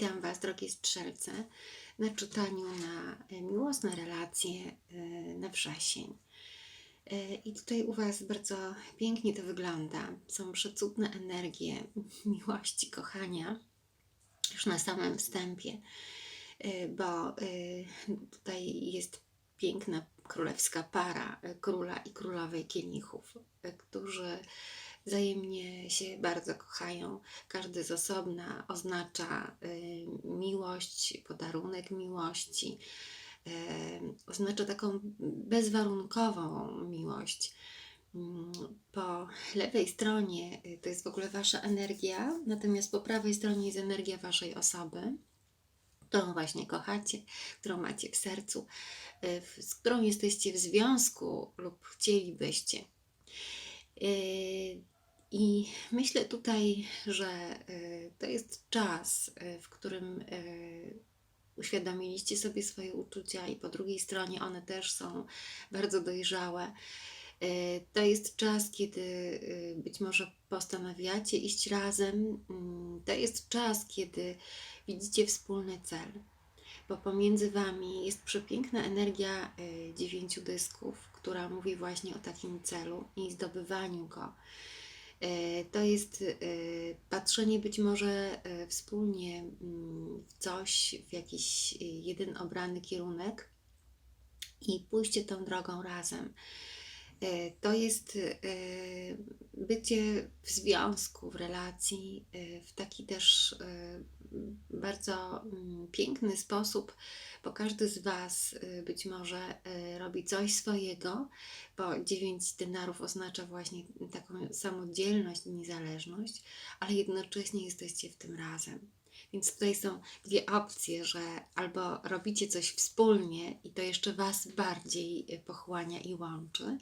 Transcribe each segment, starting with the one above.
Witam Was, drogie strzelce, na czytaniu na e, miłosne relacje e, na wrzesień. E, I tutaj u Was bardzo pięknie to wygląda. Są przecudne energie miłości, kochania, już na samym wstępie, bo tutaj jest piękna królewska para króla i królowej kielichów, którzy wzajemnie się bardzo kochają. Każdy z osobna oznacza y, miłość, podarunek miłości. Y, oznacza taką bezwarunkową miłość. Mm, po lewej stronie y, to jest w ogóle Wasza energia, natomiast po prawej stronie jest energia Waszej osoby, którą właśnie kochacie, którą macie w sercu, z którą jesteście w związku lub chcielibyście. I myślę tutaj, że y, to jest czas, y, w którym y, uświadomiliście sobie swoje uczucia, i po drugiej stronie one też są bardzo dojrzałe. To jest czas, kiedy być może postanawiacie iść razem. Mm, to jest czas, kiedy widzicie wspólny cel, bo pomiędzy Wami jest przepiękna energia dziewięciu dysków, która mówi właśnie o takim celu i zdobywaniu go. E, to jest e, patrzenie być może e, wspólnie mm, w coś, w jakiś jeden obrany kierunek i pójście tą drogą razem. To jest bycie w związku, w relacji, w taki też bardzo mm, piękny sposób, bo każdy z Was być może robi coś swojego, bo 9 denarów oznacza właśnie taką samodzielność niezależność, ale jednocześnie jesteście w tym razem. Więc tutaj są dwie opcje, że albo robicie coś wspólnie i to jeszcze Was bardziej y, pochłania i łączy.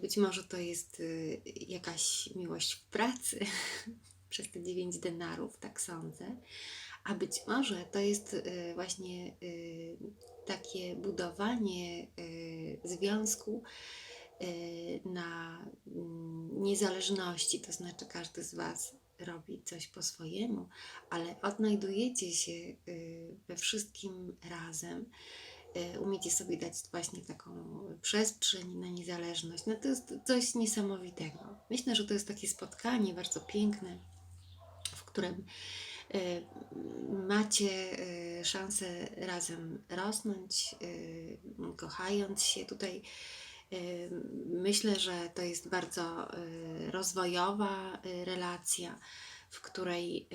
Być może to jest jakaś miłość w pracy, przez te 9 denarów, tak sądzę. A być może to jest y, właśnie y, takie budowanie y, związku na mm, niezależności, to znaczy każdy z Was robi coś po swojemu, ale odnajdujecie się we wszystkim razem. Umiecie sobie dać właśnie taką przestrzeń na niezależność. No to jest coś niesamowitego. Myślę, że to jest takie spotkanie bardzo piękne którym y, macie y, szansę razem rosnąć, y, kochając się. Tutaj myślę, że to jest bardzo rozwojowa relacja, w której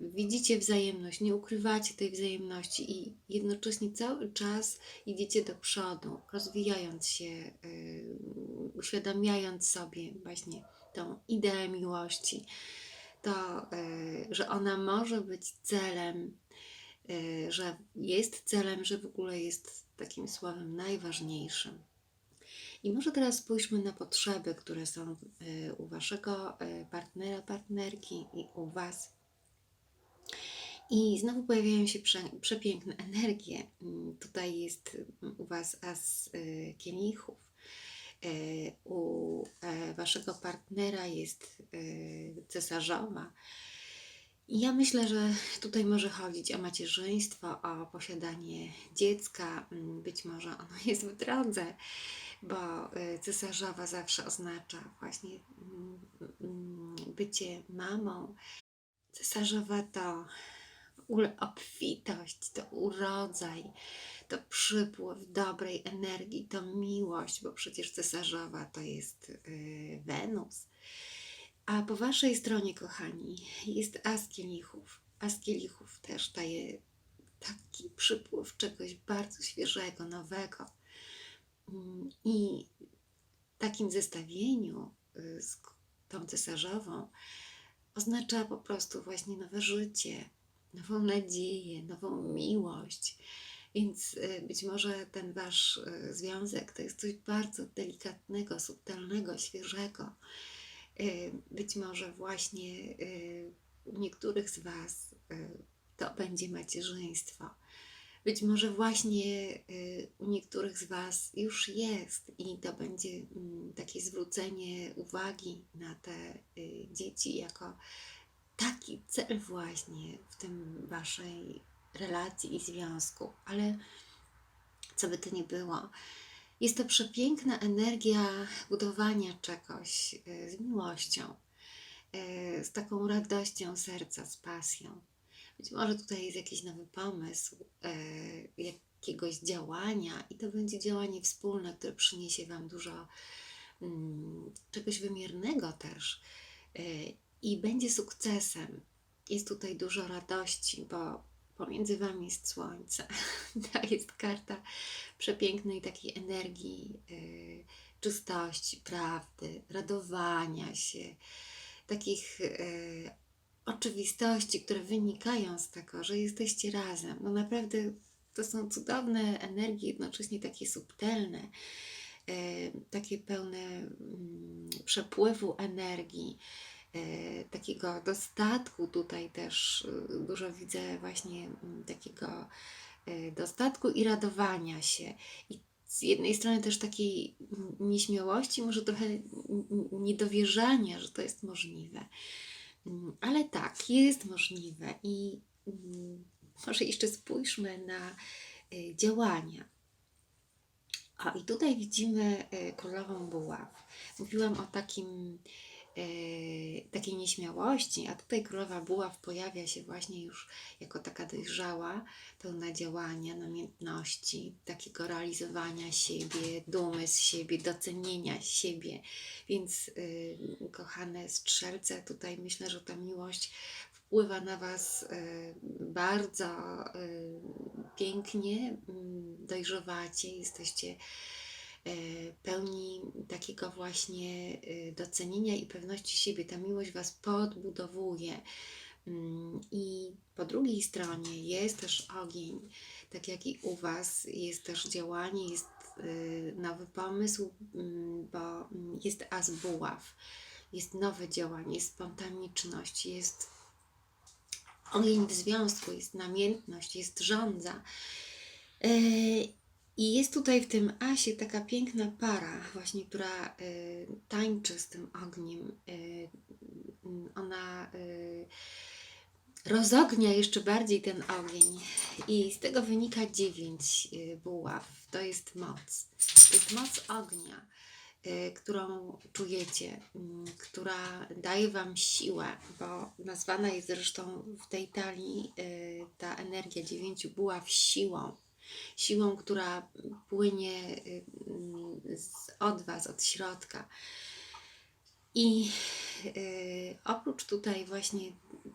widzicie wzajemność, nie ukrywacie tej wzajemności i jednocześnie cały czas idziecie do przodu, rozwijając się, uświadamiając sobie właśnie tą ideę miłości to, y, że ona może być celem, y, że jest celem, że w ogóle jest takim słowem najważniejszym. I może teraz spójrzmy na potrzeby, które są y, u Waszego partnera, partnerki i u Was. I znowu pojawiają się prze, przepiękne energie. Mm, tutaj jest u Was as kielichów. E, u e, waszego partnera jest e, cesarzowa. Ja myślę, że tutaj może chodzić o macierzyństwo, o posiadanie dziecka. Mm, być może ono jest w drodze, bo cesarzowa zawsze oznacza właśnie mm, mm, bycie mamą. Cesarzowa to obfitość, to urodzaj, to przypływ dobrej energii, to miłość, bo przecież cesarzowa to jest yy, Wenus. A po waszej stronie, kochani, jest as kielichów. As kielichów też daje taki przypływ czegoś bardzo świeżego, nowego. I w takim zestawieniu y, z tą cesarzową oznacza po prostu właśnie nowe życie, nową nadzieję, nową miłość. Więc y, być może ten wasz y, związek to jest coś bardzo delikatnego, subtelnego, świeżego. Być może właśnie u niektórych z was to będzie macierzyństwo. Być może właśnie u niektórych z Was już jest i to będzie mm, takie zwrócenie uwagi na te dzieci jako taki cel właśnie w tym waszej relacji i związku, ale co by to nie było, jest to przepiękna energia budowania czegoś e, z miłością, z taką radością serca, z pasją. Być może tutaj jest jakiś nowy pomysł, e, jakiegoś działania, i to będzie działanie wspólne, które przyniesie Wam dużo mm, czegoś wymiernego też i będzie sukcesem. Jest tutaj dużo radości, bo pomiędzy Wami jest słońce. To jest karta przepięknej takiej energii, yy, czystości, prawdy, radowania się, takich oczywistości, które wynikają z tego, że jesteście razem. No naprawdę to są cudowne energie, jednocześnie takie subtelne, takie pełne mm, przepływu energii E, takiego dostatku tutaj też e, dużo widzę właśnie mm, takiego e, dostatku i radowania się. I z jednej strony też takiej nieśmiałości, może trochę niedowierzania, że to jest możliwe. Mm, ale tak, jest możliwe i mm, może jeszcze spójrzmy na działania. A i tutaj widzimy królową buław. Mówiłam o takim E, takiej nieśmiałości, a tutaj królowa buław pojawia się właśnie już jako taka dojrzała, pełna działania, namiętności, takiego realizowania siebie, dumy z siebie, docenienia siebie. Więc yy, kochane strzelce, tutaj myślę, że ta miłość wpływa na Was y, bardzo y, pięknie, y, dojrzewacie, jesteście E, pełni takiego właśnie e, docenienia i pewności siebie. Ta miłość Was podbudowuje. Mm, I po drugiej stronie jest też ogień, tak jak i u Was, jest też działanie, jest e, nowy pomysł, mm, bo mm, jest as buław, jest nowe działanie, jest spontaniczność, jest ogień w związku, jest namiętność, jest żądza. I jest tutaj w tym asie taka piękna para, właśnie, która y, tańczy z tym ogniem. Y, ona y, rozognia jeszcze bardziej ten ogień. I z tego wynika dziewięć y, buław. To jest moc. To jest moc ognia, y, którą czujecie, y, która daje Wam siłę, bo nazwana jest zresztą w tej talii y, ta energia dziewięciu buław siłą siłą, która płynie y, od Was, od środka. I y, oprócz tutaj właśnie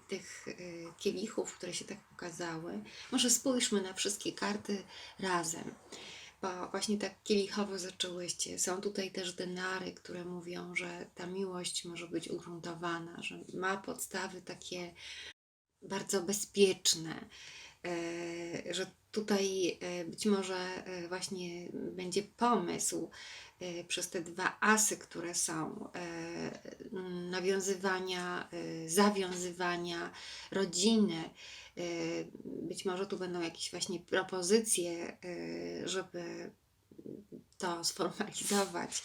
tych y, kielichów, które się tak pokazały, może spójrzmy na wszystkie karty razem, bo właśnie tak kielichowo zaczęłyście. Są tutaj też denary, które mówią, że ta miłość może być ugruntowana, że ma podstawy takie bardzo bezpieczne, że tutaj e, być może e, właśnie będzie pomysł przez te dwa asy, które są nawiązywania, zawiązywania rodziny. Być może tu będą jakieś właśnie propozycje, żeby to sformalizować,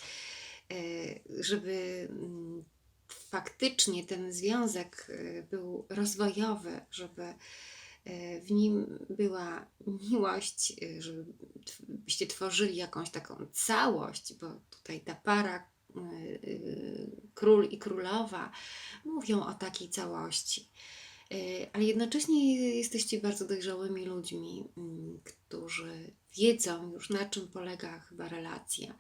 żeby mm, faktycznie ten związek był rozwojowy, żeby E, w nim była miłość, e, żebyście tworzyli jakąś taką całość, bo tutaj ta para e, król i królowa mówią o takiej całości. Ale jednocześnie jesteście bardzo dojrzałymi ludźmi, mm, którzy wiedzą już na czym polega chyba relacja.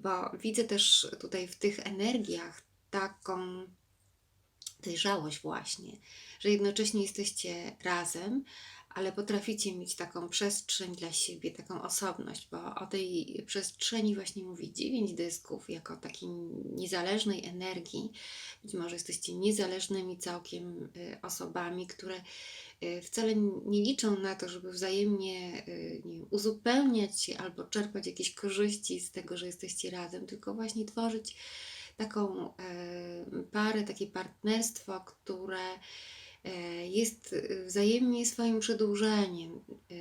Bo widzę też tutaj w tych energiach taką dojrzałość właśnie, że jednocześnie jesteście razem, ale potraficie mieć taką przestrzeń dla siebie, taką osobność, bo o tej przestrzeni właśnie mówi dziewięć dysków, jako takiej niezależnej energii. Być może jesteście niezależnymi całkiem y, osobami, które y, wcale nie liczą na to, żeby wzajemnie y, wiem, uzupełniać się albo czerpać jakieś korzyści z tego, że jesteście razem, tylko właśnie tworzyć taką parę, takie partnerstwo, które e, jest wzajemnie swoim przedłużeniem. E,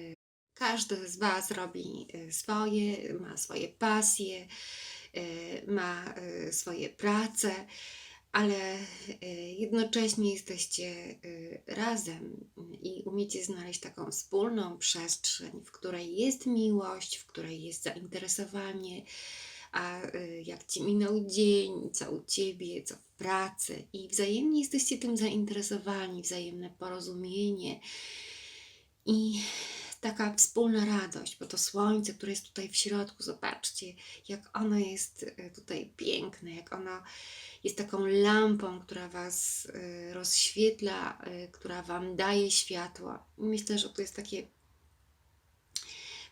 każdy z Was robi e, swoje, ma swoje pasje, ma swoje prace, ale jednocześnie jesteście razem i umiecie znaleźć taką wspólną przestrzeń, w której jest miłość, w której jest zainteresowanie, a y, jak ci minął dzień, co u ciebie, co w pracy, i wzajemnie jesteście tym zainteresowani, wzajemne porozumienie i taka wspólna radość, bo to słońce, które jest tutaj w środku, zobaczcie, jak ono jest y, tutaj piękne, jak ono jest taką lampą, która Was y, rozświetla, która Wam daje światło. Myślę, że to jest takie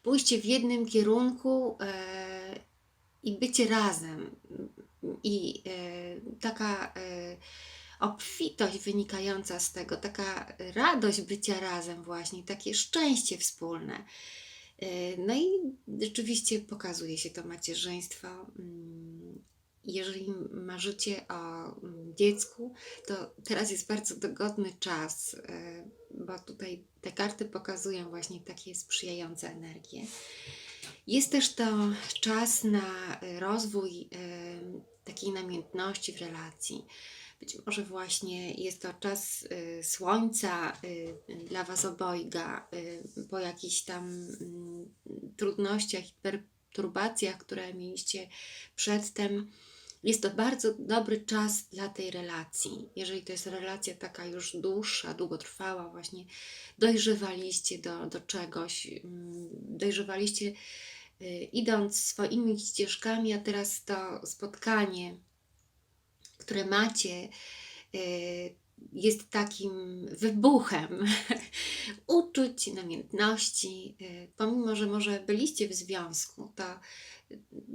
pójście w jednym kierunku e, i bycie razem. I e, taka e, obfitość wynikająca z tego, taka radość bycia razem, właśnie, takie szczęście wspólne. E, No i rzeczywiście pokazuje się to macierzyństwo. Mm, Jeżeli marzycie o mm, dziecku, to teraz jest bardzo dogodny czas, bo tutaj te karty pokazują właśnie takie sprzyjające energie. Jest też to czas na e, rozwój e, takiej namiętności w relacji. Być może właśnie jest to czas y, słońca dla Was obojga, po jakichś tam mm, trudnościach i perturbacjach, które mieliście przedtem. Jest to bardzo dobry czas dla tej relacji. Jeżeli to jest relacja taka już dłuższa, długotrwała, właśnie dojrzewaliście do, do czegoś, mm, dojrzewaliście y, idąc swoimi ścieżkami, a teraz to spotkanie, które macie, y, jest takim wybuchem uczuć, namiętności. y, Pomimo, że może byliście w związku, to,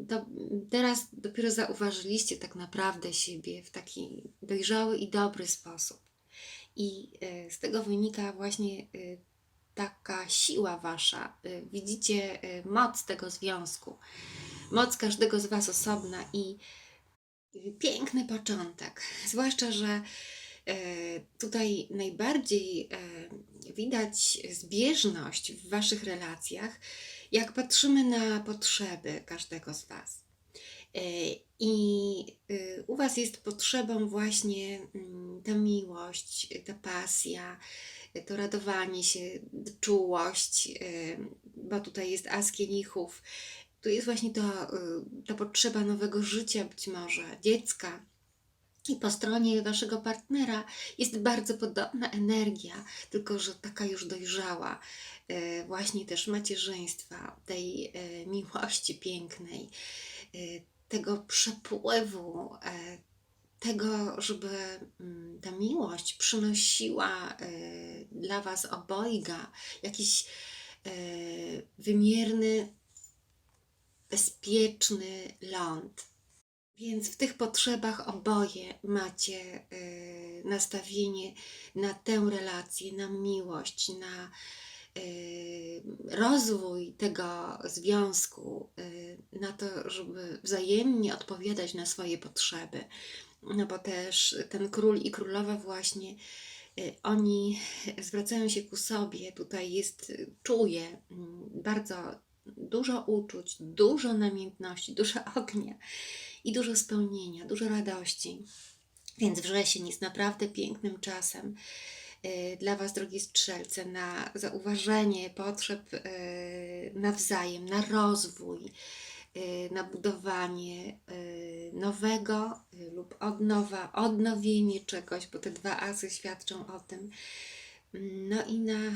to teraz dopiero zauważyliście tak naprawdę siebie w taki dojrzały i dobry sposób. I y, z tego wynika właśnie y, taka siła wasza. Y, Widzicie moc tego związku, moc każdego z was osobna i piękny początek. Zwłaszcza, że e, tutaj najbardziej e, widać zbieżność w waszych relacjach, jak patrzymy na potrzeby każdego z was. E, I y, u was jest potrzebą właśnie mm, ta miłość, ta pasja, to radowanie się, czułość, y, bo tutaj jest as kielichów, tu jest właśnie to, y, ta potrzeba nowego życia, być może dziecka. I po stronie waszego partnera jest bardzo podobna energia, tylko że taka już dojrzała, y, właśnie też macierzyństwa, tej y, miłości pięknej, y, tego przepływu, e, tego, żeby mm, ta miłość przynosiła dla was obojga jakiś wymierny bezpieczny ląd. Więc w tych potrzebach oboje macie y, nastawienie na tę relację, na miłość, na y, rozwój tego związku, y, na to, żeby wzajemnie odpowiadać na swoje potrzeby. No bo też ten król i królowa właśnie oni zwracają się ku sobie. Tutaj jest, czuję mm, bardzo dużo uczuć, dużo namiętności, dużo ognia i dużo spełnienia, dużo radości. Więc wrzesień jest naprawdę pięknym czasem y, dla Was, drogie strzelce, na zauważenie potrzeb y, nawzajem, na rozwój, y, na budowanie nowego lub od nowa, odnowienie czegoś, bo te dwa asy świadczą o tym. No i na e,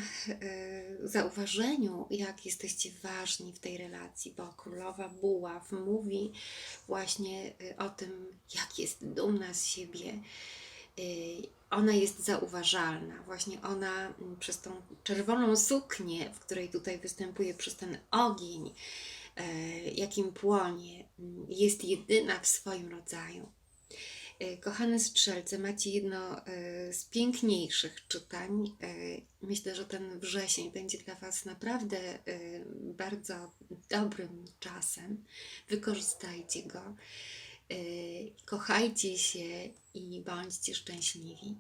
zauważeniu, jak jesteście ważni w tej relacji, bo królowa buław mówi właśnie e, o tym, jak jest dumna z siebie. E, Ona jest zauważalna, właśnie ona przez tą czerwoną suknię, w której tutaj występuje, przez ten ogień, jakim płonie, jest jedyna w swoim rodzaju. E, Kochane strzelce, macie jedno e, z piękniejszych czytań. E, Myślę, że ten wrzesień będzie dla Was naprawdę bardzo dobrym czasem. Wykorzystajcie go. Kochajcie się i bądźcie szczęśliwi.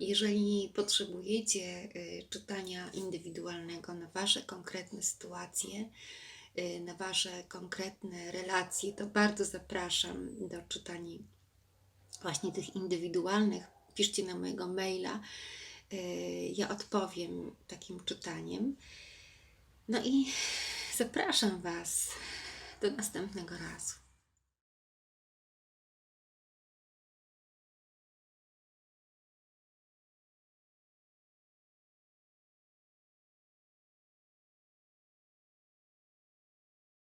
Jeżeli potrzebujecie czytania indywidualnego na Wasze konkretne sytuacje, na Wasze konkretne relacje, to bardzo zapraszam do czytań właśnie tych indywidualnych, piszcie na mojego maila. Y, Ja odpowiem takim czytaniem. No i zapraszam Was do następnego razu.